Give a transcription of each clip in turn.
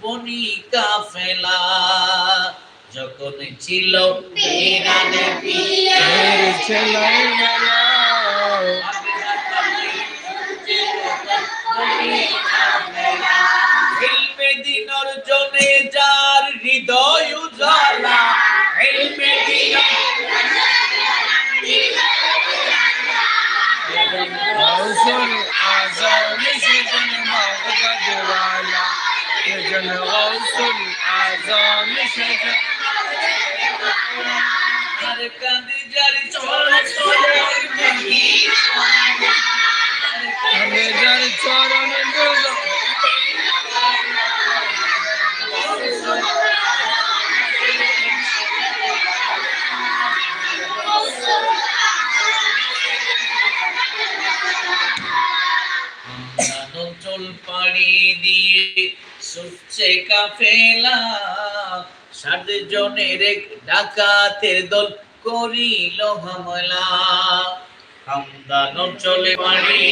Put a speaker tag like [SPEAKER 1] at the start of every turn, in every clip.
[SPEAKER 1] বনি কাফেলা যখন ছিল দিনর জনে যার হৃদয় পাড়ি দিয়ে সুচ্ছে কাফেলা সাত জনের ডাকাতের দল। করিল হামলা। হামদান চলে পানি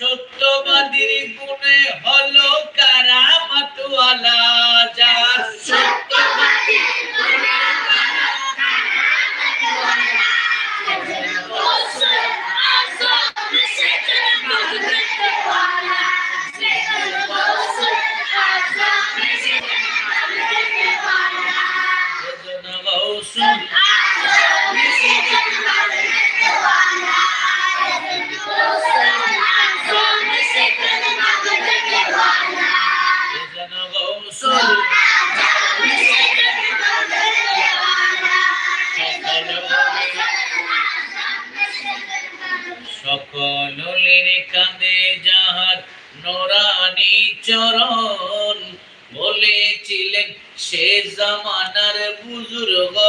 [SPEAKER 1] সত্যবাদীর গুণে হলো কারামাতওয়ালা। যার সকলের কাঁদে যাহার নোরানি চরণ। বলেছিলেন, সে জামানার বুজুর্গগণ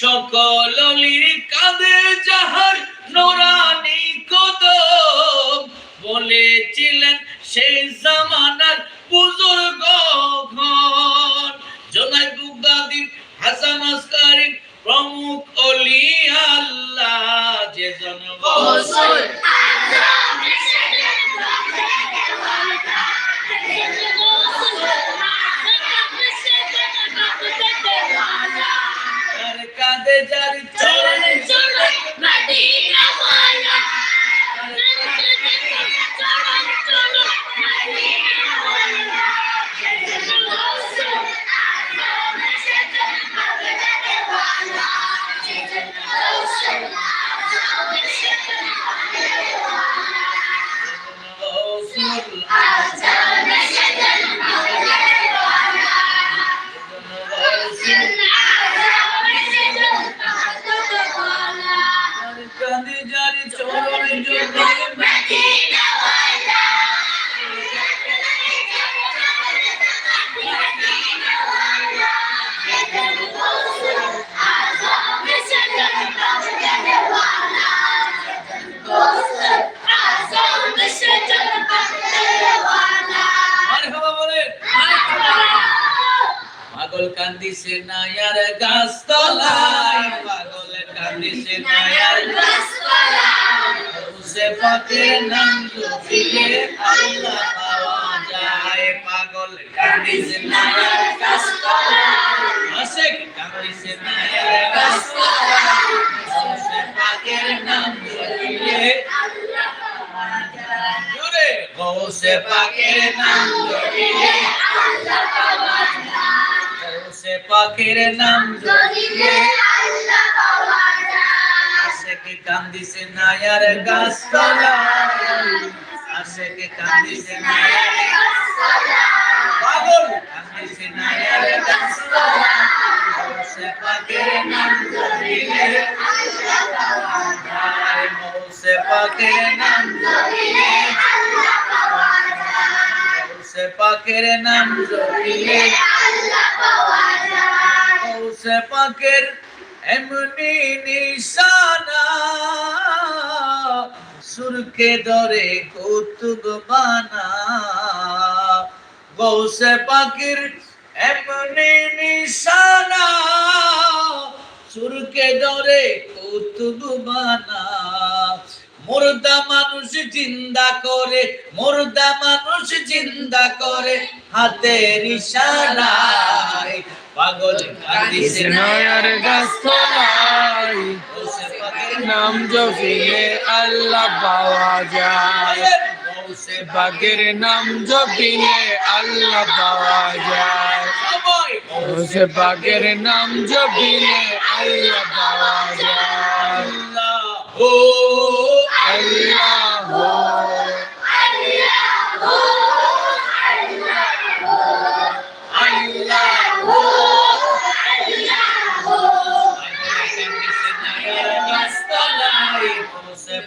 [SPEAKER 1] সকলের কাঁদে যাহার নোরানি কদম। বলেছিলেন সেই জামানার বুজুর্গগণ জোনাই বুগদাদি হাসান আসকারি প্রমুখ অলি আল্লাহ। যে জন গৌসুল আর কাঁদে যার চরণে গৌসুল কান্দিছে নায়ার গাছ তলায় পাগল কান্দিছে নায়ার সে পাকের নাম জপিলে আল্লাহ পাওয়া যায়। পাগল কান্দিছে নায়ার গাছ তলায় আশেক কান্দিছে নায়ার গাছ তলায় সে পাকের নাম জপিলে জোরে গৌসে পাকের নাম জপিলে গৌসে পাকের নাম জপিলে আশেকে কান্দিছে নায়ার গাছ তলায় আশেকে কান্দিছে নায়ার গাছ পাগল? কান্দিছে নায়ার গাছ তলায় পাকের নাম যায়। গৌসে পাকের নাম জপিলে গৌসে পাকের নাম জপিলে গৌসে পাকের এমনি নিশানা, সুরকে ধরে কৌতুক বানা। গৌসে পাখির এমনি নিশানা, সুরকে ধরে কৌতুক বানা। মুর্দা মানুষ চিন্তা করে মুর্দা মানুষ চিন্তা করে হাতের ইশারায় পাগল কাঁদিছে
[SPEAKER 2] নয়ার গাছতলায় নাম জপিলে আল্লাহ পাওয়া যায়। বাগের নাম জপিলে আল্লাহ পাওয়া যায়। সে বাগের নাম জপিলে আল্লাহ পাওয়া যায়।
[SPEAKER 1] আল্লাহ ও
[SPEAKER 2] আল্লাহ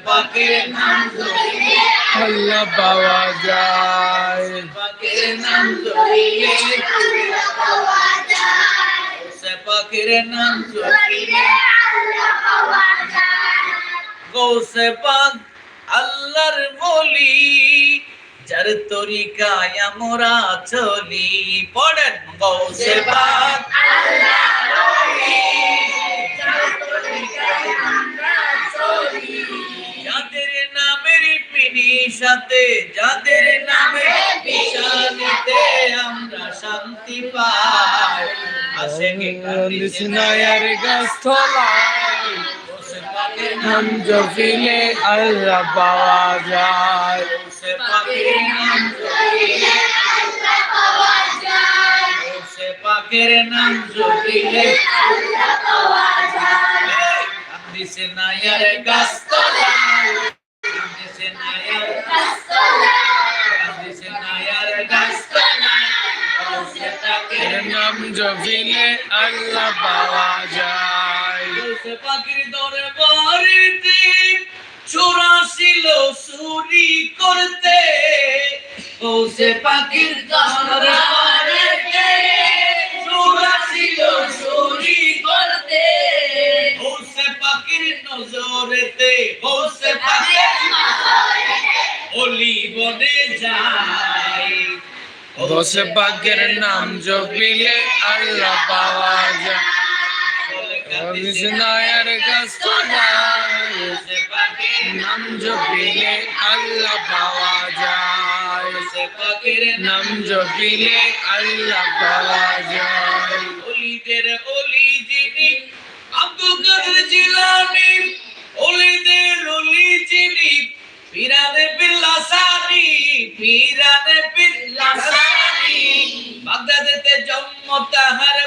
[SPEAKER 1] পাখির নাম ধরিলে
[SPEAKER 2] আল্লাহ পাওয়া যায়।
[SPEAKER 1] পাখির নাম ধরিলে সে পাখির নাম ধরিলে গৌসে পাক আল্লাহর বলি। যার তরিকায় আমরা চলি, পড়েন গৌসে পাক যাদের নামের পিনি সাথে যাদের নামের পিছানিতে আমরা শান্তি পাই।
[SPEAKER 2] নয়ার গাছতলায়
[SPEAKER 1] গৌসে পাকের
[SPEAKER 2] নাম জপিলে আল্লাহ পাওয়া যায়
[SPEAKER 1] গৌসে পাকের নাম জপিলে গৌসে পাকের নাম জপিলে কান্দিছে না ইয়ার গাছতলায় কান্দিছে না ইয়ার কান্দিছে না ইয়ার গাছতলায় গৌসে পাকের
[SPEAKER 2] এর নাম জপিলে আল্লাহ পাওয়া যায়
[SPEAKER 1] গৌসে পাখির চোরা ছিল চুরি করতে। গৌসে পাখির চোরা ছিল চুরি করতে।
[SPEAKER 2] বাগের নাম জপিলে আল্লাহ পাওয়া যায়।
[SPEAKER 1] পাখির
[SPEAKER 2] নাম জপিলে আল্লাহ পাওয়া যায়
[SPEAKER 1] পাখির
[SPEAKER 2] নাম জপিলে আল্লাহ পাওয়া যায়
[SPEAKER 1] অলিদের অলি যিনি আব্দুল কাদের জিলানি অলিদের অলি যিনি পিরানে বিল্লা সানি পিরানে বিল্লা সানি বাগদাদেতে জন্ম তাহার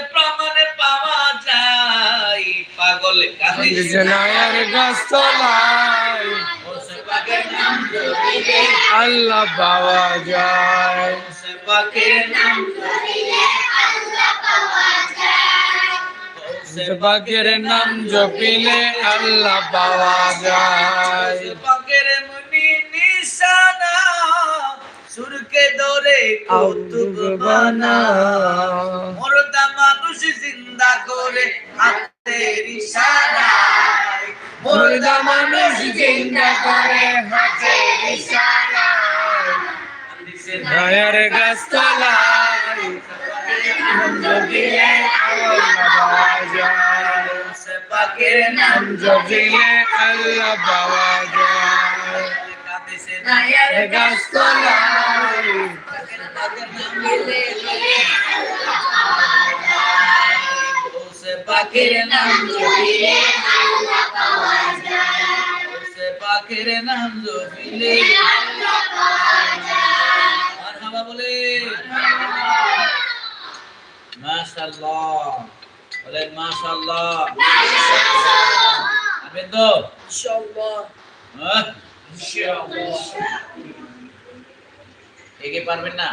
[SPEAKER 1] পাগল কাঁদিছে
[SPEAKER 2] নয়ার গাছতলায় আল্লাহ পাওয়া যায়। বাগের নাম জপিলে আল্লাহ পাওয়া যায়।
[SPEAKER 1] পাকের মুনি নিশানা। সুরকে ধরে কৌতুক বানা। মরদা মানুষ জিন্দা করে হাতের ইশারায়।
[SPEAKER 2] মুর্দা মানুষ জিন্দা করে হাতের ইশারায়। নয়ার গাছতলায়। জপিলে আল্লাহ যায়
[SPEAKER 1] পাকের নাম
[SPEAKER 2] জপিলে আল্লাহ পাওয়া যায়
[SPEAKER 1] পাখির নাম জপিলে ওসে পাখির নাম জপিলে মারহাবা বলে মাশাআল্লাহ। বলেন মাশাআল্লাহ। আমিন তো? ইনশাআল্লাহ হ্যাঁ? ইনশাআল্লাহ এগে পারবেন না?